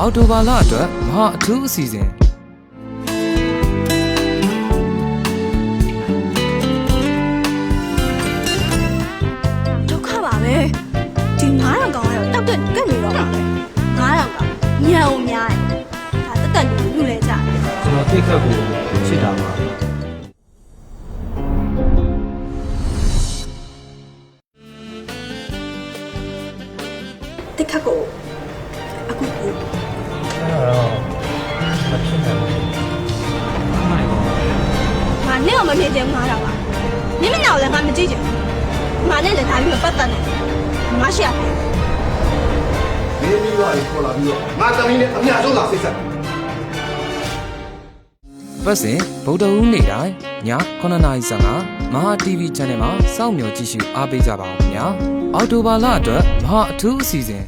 အော်တိုဘာလအတွက်မဟာအထူးအစီအစဉ်ဒုက္ခပါပဲဒီ9000ကောင်ကတော့တောက်တက်ကက်နေတော့ပါပဲ9000ကောင်ညံအောင်များတယ်ဒါတက်တက်လူလူလဲကြတယ်ကျွန်တော်တိတ်ခတ်ကိုချစ်တာပါတစ်ခတ်ကိုအခုကို နဲ့တော့မဖြစ်ချင်9000ပါနင်းမနာလည်းငါမကြည့်ချင်ငါနဲ့လည်းဒါပြီးမပတ်သက်နဲ့ငါရှိရတယ်မင်းပြီးတော့ခေါ်လာပြီးတော့ငါတမီးနဲ့အများဆုံးလာစိတ်ဆက်ပတ်စဉ်ဗုဒ္ဓဟူးနေ့တိုင်းည9:55မဟာ TV Channel မှာစောင့်မျှော်ကြည့်ရှုအားပေးကြပါဦးခင်ဗျာအော်တိုဘာလအတွက်မဟာအထူးအစီအစဉ်